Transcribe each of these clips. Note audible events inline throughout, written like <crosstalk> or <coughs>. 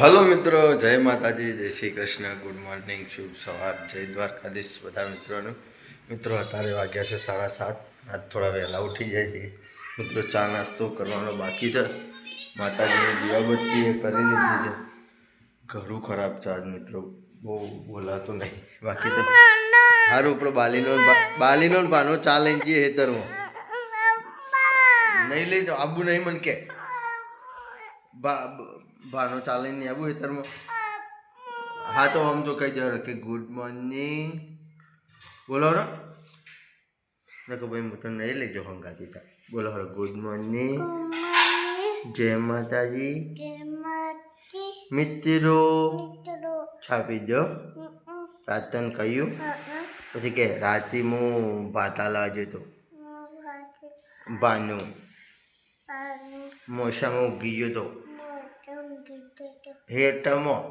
Hello મિત્રો, જય માતાજી, જય શ્રી કૃષ્ણ, ગુડ મોર્નિંગ, શુભ સવાર, જય દ્વારકાધીશ બધા મિત્રોનું. મિત્રો, અત્યારે વાગ્યા છે સાડા સાત, આજ થોડા વહેલા ઉઠી જાય છે. મિત્રો, ચા નાસ્તો કરવાનો બાકી છે. માતાજીની દીવાબત્તી એ કરી લીધી છે. ઘણું ખરાબ છે આજ મિત્રો, બહુ બોલાતું નહીં. બાકી તો સારું ઉપર બાલીનો બાલીનો પાનો ચા લઈને જઈએ હેતરમાં નહીં લઈ જાઓ, આબુ નહીં મન કે. બા ભાનો ચાલે નહીં આવું હેતરમાં હા તો આમ તો કહી દેવાનું કે ગુડ મોર્નિંગ બોલો ને નકો ભાઈ હું તો નહીં લઈ જાઉં હંગા દીધા બોલો હરો ગુડ મોર્નિંગ જય માતાજી. મિત્રો. છાપી દો. તાતન કહ્યું. પછી કે રાતે હું ભાતા લાવજો તો. બાનું મોસામાં ઉગી ગયો તો. હેઠમાં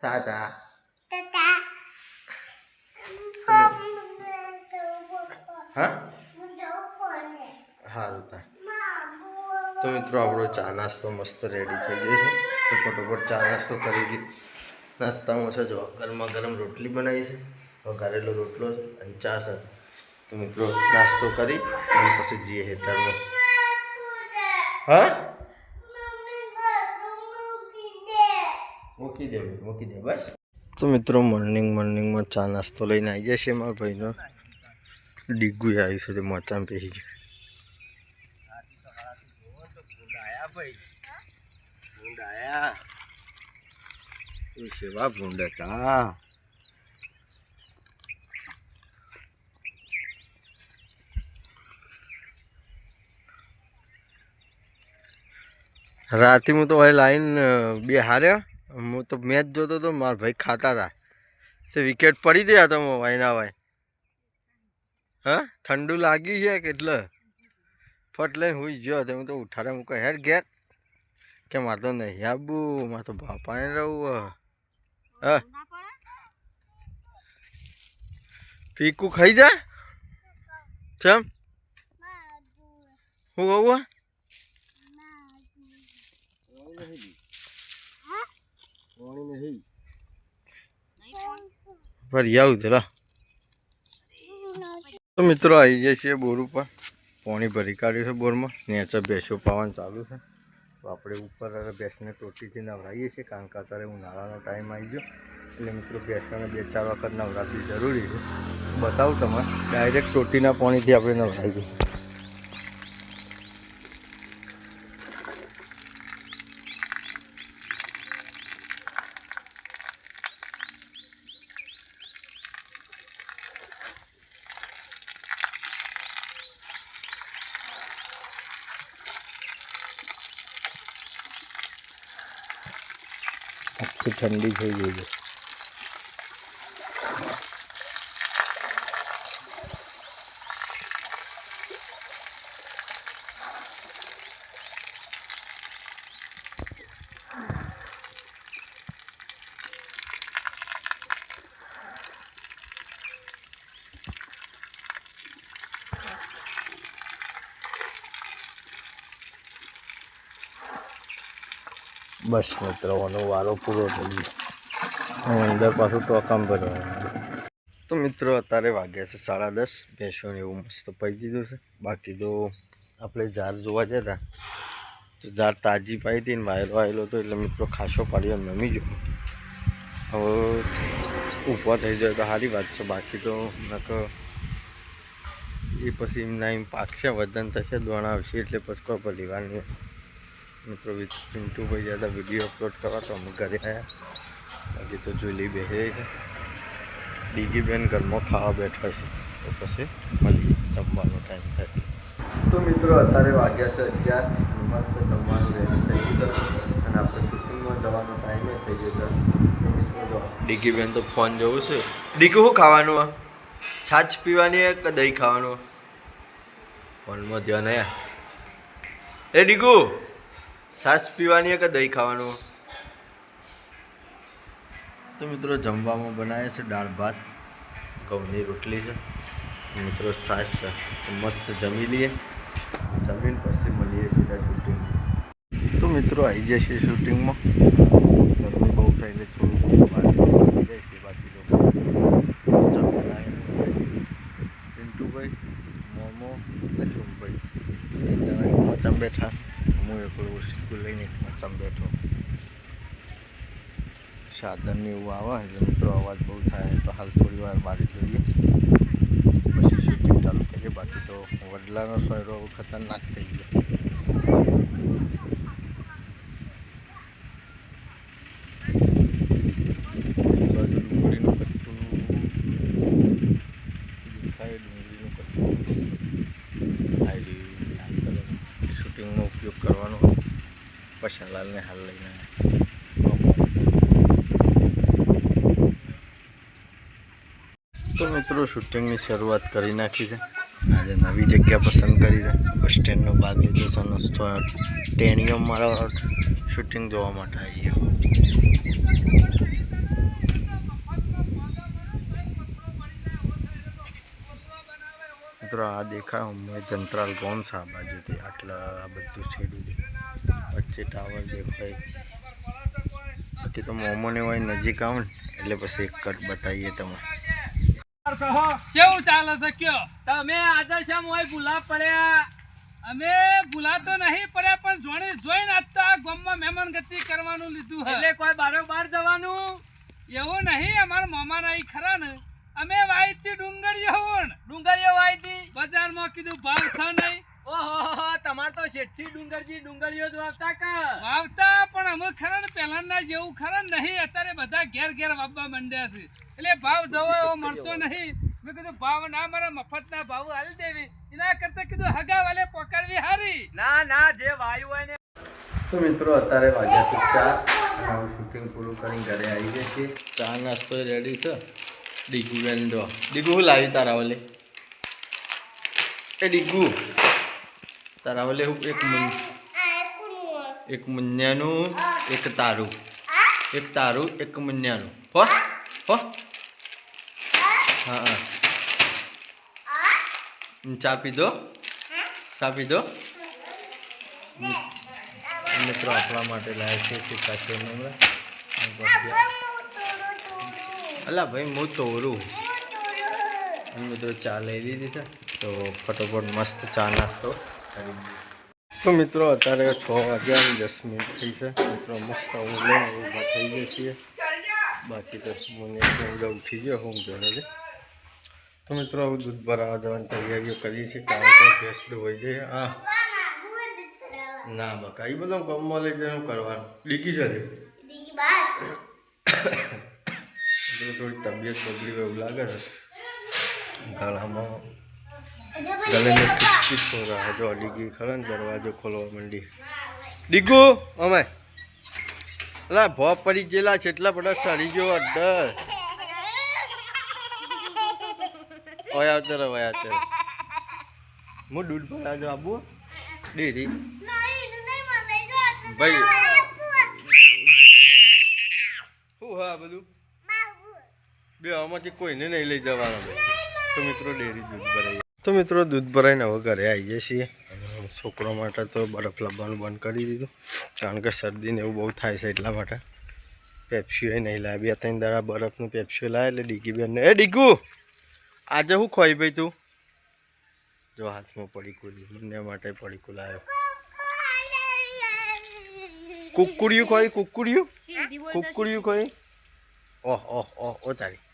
તાતા. હા? સારું તા. તો મિત્રો આપણો ચા નાસ્તો મસ્ત રેડી થઈ ગયો છે. તો ફટોફટ ચા નાસ્તો કરી દી. નાસ્તામાં છે જો ગરમા ગરમ રોટલી બનાવી છે. વઘારેલો રોટલો છે અને ચા છે. તો મિત્રો નાસ્તો કરી અને પછી જઈએ હેતરમાં હા? મૂકી દે ભાઈ મૂકી દે બસ તો મિત્રો મોર્નિંગ મોર્નિંગમાં ચા નાસ્તો લઈને આવી જશે મારા ભાઈનો ડીગું આવ્યું છે તે મોચામાં પહેરી ગયું સેવા ભૂંડ હતા રાતે હું તો ભાઈ લાઈન બે હાર્યા હું તો મેચ જોતો તો મારા ભાઈ ખાતા હતા તે વિકેટ પડી ગયા તો ભાઈ ના ભાઈ હા? ઠંડુ લાગ્યું છે કેટલે ફટ લઈને હોઈ ગયો તો હું તો ઉઠાડે મૂકો હેર ઘેર. કે મારે તો નહીં આબુ મારે તો બાપાએ રહું હા? પીકું ખાઈ જા. ચમ હું કહું ફરી આવું તો તો મિત્રો આવી જાય છે બોર ઉપર. પાણી ભરી કાઢ્યું છે બોરમાં. નેચર બેસો પાવાનું ચાલુ છે. તો આપણે ઉપર બેસીને ટોટીથી નવરાવીએ છીએ, કારણ કે અત્યારે ઉનાળાનો ટાઈમ આવી ગયો. એટલે મિત્રો ભેંસોને બે ચાર વખત નવરાવવી જરૂરી છે. બતાવું તમે ડાયરેક્ટ ટોટીના પાણીથી આપણે નવરાવી ઠંડી થઈ ગઈ છે બસ મિત્રો, આનો વારો પૂરો થઈ ગયો. અંદર પાછું તો કામ ભરવાનું તો મિત્રો, અત્યારે વાગ્યા છે સાડા દસ. ભેંસોને એવું મસ્ત પાઈ દીધું છે. બાકી તો આપણે ઝાર જોવા જતા તો. ઝાર તાજી પાઈ હતી ને વાયરો આવેલો હતો એટલે મિત્રો ખાસો પાડ્યો નમી જો હવે ઊભો થઈ જાય તો સારી વાત છે. બાકી તો નક એ પછી એમના એમ પાકશે વજન થશે દોણ આવશે એટલે પછી કોઈ પરિવાર નહીં. મિત્રો પિન્ટુભાઈ જ્યાં વીડિયો અપલોડ કરવા તો અમે ઘરે આવ્યા બાકી તો જોલી બેસે છે. ડીગી બેન ઘરમાં ખાવા બેઠા છે. તો પછી મળી જમવાનો ટાઈમ થાય તો. મિત્રો, અત્યારે વાગ્યા છે અગિયાર. મસ્ત જમવાનું રેડી થઈ ગયું અને આપણે શૂટિંગમાં જવાનો ટાઈમે થઈ ગયો છે. મિત્રો, જો ડીગી બેન તો ફોન જવું છે. ડીગી, શું ખાવાનું છાછ પીવાની કે દહીં ખાવાનું? ફોનમાં ધ્યાન આવ્યા એ ડીગુ! છાશ પીવાની કે દહીં ખાવાનું? તો મિત્રો જમવામાં બનાવે છે દાળ ભાત, ઘઉંની રોટલી છે. મિત્રો છાશ છે. મસ્ત જમી લઈએ. જમીન પછી મળીએ સીધા શૂટિંગ તો મિત્રો આવી જાય છે શૂટિંગમાં ગરમી બહુ થાય એટલે થોડું છે પિન્ટુભાઈ, મોમો અને સોમભાઈ જણા એકમાં બેઠા. લઈને તમે બેઠો. સાધન ને એવું આવે, એટલે મિત્રો અવાજ બહુ થાય, તો હાલ થોડી વાર મારી જોઈએ. પછી શૂટિંગ ચાલુ કરીએ, બાકી તો વડલાનો સોયરો ખતરનાક થઈ ગયો. પશાલાલને હાલ લઈને તો મિત્રો શૂટિંગની શરૂઆત કરી નાખી છે. આજે નવી જગ્યા પસંદ કરી છે. બસ સ્ટેન્ડનો ભાગ લીધો છે ટેણીઓ મારા શૂટિંગ જોવા માટે આવી ગયો. મિત્રો, આ દેખાય અમે જંત્રાલ ગોમ છે? આ બાજુથી આટલા બધું છેડું છે. વચ્ચે ટાવર દેખાય. બાકી તો મોમોને હોય નજીક આવો ને એટલે પછી એક કટ બતાવીએ તમે કેવું ચાલે છે કયો? તમે આજે હોય ભૂલા પડ્યા? અમે ભૂલાતો નહીં પડ્યા પણ જોણી જોઈને આજતા ગામમાં મહેમાન ગતિ કરવાનું લીધું એટલે કોઈ બારો બાર જવાનું? એવું નહીં અમારા મામાના ઈ ખરા ને. અમે વાયથી ડુંગળી હોણ ડુંગળીઓ વાયતી બજારમાં કીધું ભાવ છે નહીં. ઓહો તમાર તો શેઠી ડુંગરજી ડુંગળીઓ જ વાવતા કા? વાવતા પણ અમે ખરા ને પહેલાના જેવું ખરા ને નહીં. અત્યારે બધા ઘેર ઘેર વાવવા માંડ્યા છે. એટલે ભાવ જવો એવો મળતો નહીં. મેં કીધું ભાવ ના મારા મફતના ભાવ હાલી દેવી. એના કરતા કીધું હગા વાલે પકડવી હારી. ના ના જે વાયુ હોય ને. તો મિત્રો અત્યારે વાગ્યા છે ચા હવે શૂટિંગ પૂરું કરી ઘરે આવી ગયા છીએ. ચા નાસ્તો રેડી છે. ડીગુ બેન જો. ડીગુ લાવી તારા વલે? એ ડીગુ. તારા વલે હું એક એક મુન્યાનું, એક તારું. એક તારું, એક મુન્યાનું. હો? હો? હા હા. ચા પીધો ચા પીધો મિત્રો આપણા માટે લાવે છે સિક્કા છે અલા ભાઈ હું તોરું. મિત્રો ચા લઈ લીધી છે, તો ફટોફટ મસ્ત ચા નાસ્તો. દીધો. તો મિત્રો, અત્યારે છ વાગ્યા અને દસ મિનિટ થઈ છે. મિત્રો, મસ્ત ઊંઘ લઈને ઊભા થઈ ગયા છીએ. બાકી તો મને ઊંઘ ઉઠી ગયો હું જોડે છે તો મિત્રો, હવે દૂધ ભરાવા જવાની તૈયારીઓ કરીએ છીએ. કારણ કે ભેંસ ધોવાઈ જાય હા. ના, બકા એ બધું ગમમાં લઈ જઈને શું કરવાનું. ડીકી છે તે? એટલે થોડી તબિયત બગડી હોય એવું લાગે છે. ગળામાં રહા જો ડીગી ખરા ને દરવાજો ખોલવા માંડી. ડીગુ અમે અલા ભો પડી ગયેલા છે એટલા બધા સડી ગયો અડ્ડર ઓય આવતો રહે ઓય આવતો હું દૂધ ભરા જો આબુ? ડેરી. ભાઈ. શું હા બધું? બે આમાંથી કોઈને નહીં લઈ જવાના. ભાઈ તો મિત્રો ડેરી દૂધ ભરાઈ તો મિત્રો દૂધ ભરાઈને હવે ઘરે આવીએ છીએ. અને છોકરો માટે તો બરફ લાવવાનું બંધ કરી દીધું. કારણ કે શરદીને એવું બહુ થાય છે એટલા માટે. પેપ્સીઓ નહીં લાવી બે ત્રણ દાડા બરફનું પેપ્સીઓ લાવે એટલે ડીગી બેન એ ડીગુ! આજે હું ખોઈ ભાઈ તું? જો હાથમાં પડી કુલી મને માટે પડી કુલાયો કુકુડિયું ખોઈ કુકુડિયું? કુકુડિયું ખોઈ? ઓહ ઓહ ઓહ ઓ તારી.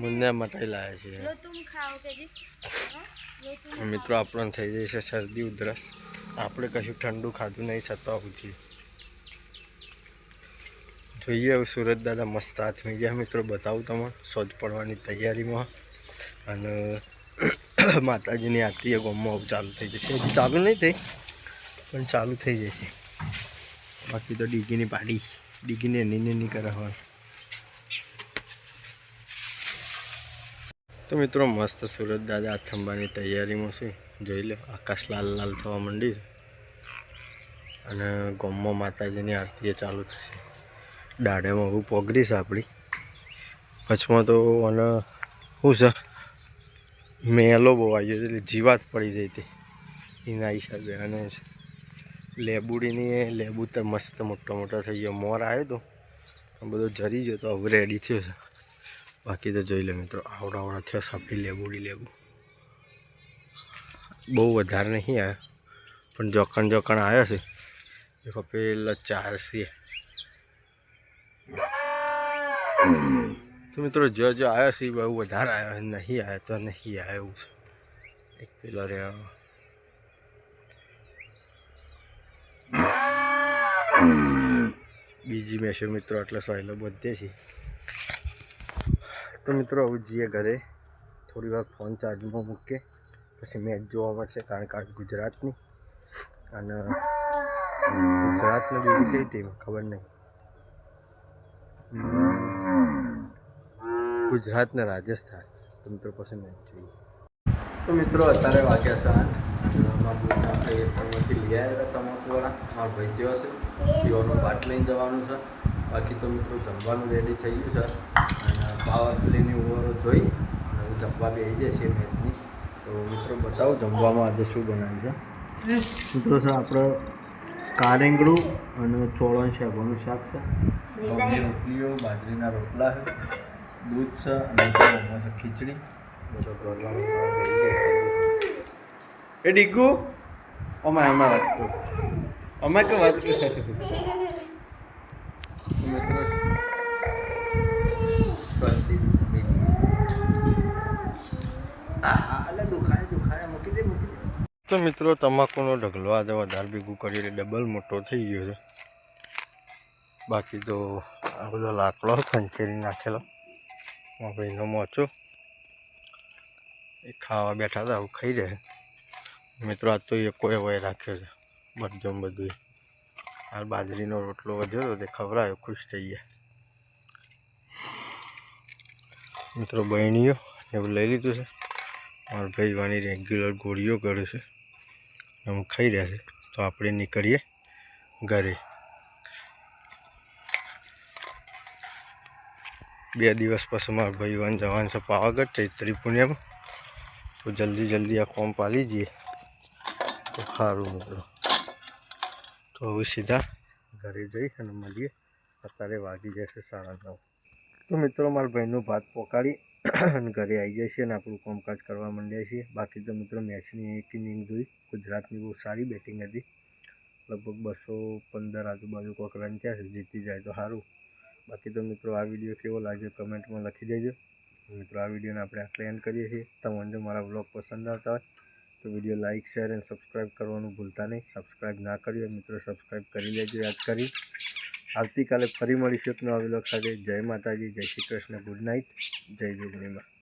મુન્ને મટાઈ લાવે છે. મિત્રો આપણને થઈ જાય છે શરદી ઉધરસ. આપણે કશું ઠંડુ ખાધું નહીં છતાં ઉઠી જોઈએ હવે સુરત દાદા મસ્ત હાથમી ગયા. મિત્રો બતાવું તમને સોજ પડવાની તૈયારીમાં. અને <coughs> માતાજીની આરતી એ ગોમમાં ચાલુ થઈ જશે. ચાલુ નહીં થઈ પણ ચાલુ થઈ જશે. બાકી તો ડીગીની પાડી. ડીગીને એની ને નહીં કરાવવાનું તો મિત્રો, મસ્ત સુરત દાદા આથંબાની તૈયારીમાં છે. જોઈ લો, આકાશ લાલ લાલ થવા માંડી અને ગોમમાં માતાજીની આરતી ચાલુ થશે. દાઢેમાં હું પોગરી છે આપણી. કચ્છમાં તો અને શું છે? મેલો બહુ આવી ગયો એટલે જીવાત પડી જઈ હતી. એના હિસાબે અને લેબુડીની, લેબુ તો મસ્ત મોટો મોટો થઈ ગયો. મોર આવ્યો તો બધો જરી ગયો તો હવે રેડી થયો છે. બાકી તો જોઈ લે મિત્રો આવડા આવડા થયો, સાંભળી લેવું ઉડી લેવું બહુ વધારે નહીં આવ્યા પણ જોકણ જોકણ આવ્યો છે. દેખો, પેલા ચાર છે. તો મિત્રો, જો જો આવ્યો છે બહુ વધારે આવ્યો નહીં આવ્યો તો નહીં આવ્યો એવું છે. એક પેલો રહ્યો. બીજી મેશો મિત્રો, એટલે સહેલો બધે છે. તો મિત્રો, હવે જઈએ ઘરે. થોડી વાર ફોન ચાર્જમાં મૂકીએ. પછી મેચ જોવા મળશે, કારણ કે આજ ગુજરાતની. અને ગુજરાતની બીજી કઈ ટીમ ખબર નહીં. ગુજરાત ને રાજસ્થાન. તો મિત્રો, પછી મેચ જોઈએ. તો મિત્રો, અત્યારે વાગ્યા છે લઈ આવ્યા હતા તમાકુવાળા. મારો ભાઈ તેઓ છે. તેઓનો બાટ લઈને જવાનું છે. બાકી તો મિત્રો, જમવાનું રેડી થઈ ગયું છે. પ્લેની ઓવરો જોઈ અને હું જમવા બી આવી જશે મેચની. તો મિત્રો બતાવો જમવામાં આજે શું બનાવ્યું છે. મિત્રો છે આપણે કારેંગડું અને ચોળણ શાકનું શાક છે. રોટલીઓ બાજરીના રોટલા છે દૂધ છે અને છે ખીચડી. બધો પ્રોગ્રામ એ ડીકુ અમે એમાં વાત કરું અમે કે વાત કરું તો મિત્રો, તમાકુનો ઢગલો આજે વધારે ભેગું કરી એટલે ડબલ મોટો થઈ ગયો છે. બાકી તો આ બધો લાકડો ખંચેરી નાખેલો. મારા ભાઈનો મોચો. એ ખાવા બેઠા હતા, આવું ખાઈ રહે મિત્રો, આજ તો એ કોઈ વય રાખ્યો છે. બધું બધું હાલ બાજરીનો રોટલો વધ્યો હતો તે ખવડાયો, ખુશ થઈ ગયા. મિત્રો બહેણીઓ એવું લઈ લીધું છે. મારા ભાઈ વાની રેગ્યુલર ગોળીઓ કરે છે. અમે ખાઈ રહ્યા છે. તો આપણે નીકળીએ ઘરે. બે દિવસ પછી મારા ભાઈ વાન જવાનું છે પાવાગઢ ચૈત્રી પુણ્યમાં તો જલ્દી જલ્દી આ કોમ પાલી જઈએ. તો સારું મિત્રો તો હવે સીધા ઘરે જઈ અને મળીએ. અત્યારે વાગી જશે સાડા નવ. તો મિત્રો, મારા ભાઈનું ભાત પોકાડી અને ઘરે આવી જાય છે અને આપણું કામકાજ કરવા માંડ્યા છીએ બાકી તો મિત્રો મેચની એક ઇનિંગ જોઈ. ગુજરાતની બહુ સારી બેટિંગ હતી. લગભગ બસો પંદર આજુબાજુ કોઈક રન થયા છે. જીતી જાય તો સારું બાકી તો મિત્રો આ વીડિયો કેવો લાગ્યો કમેન્ટમાં લખી દેજો. મિત્રો આ વિડીયોને આપણે આટલે એન્ડ કરીએ છીએ. તમને જો મારા બ્લોગ પસંદ આવતા હોય તો વીડિયો લાઇક શેર અને સબસ્ક્રાઈબ કરવાનું ભૂલતા નહીં. સબસ્ક્રાઈબ ના કર્યું મિત્રો સબસ્ક્રાઈબ કરી લેજો. યાદ કરી. આવતીકાલે ફરી મળીશું એક નવા બ્લોગ સાથે. જય માતાજી, જય શ્રી કૃષ્ણ. Good night. જય જોગણીમાં.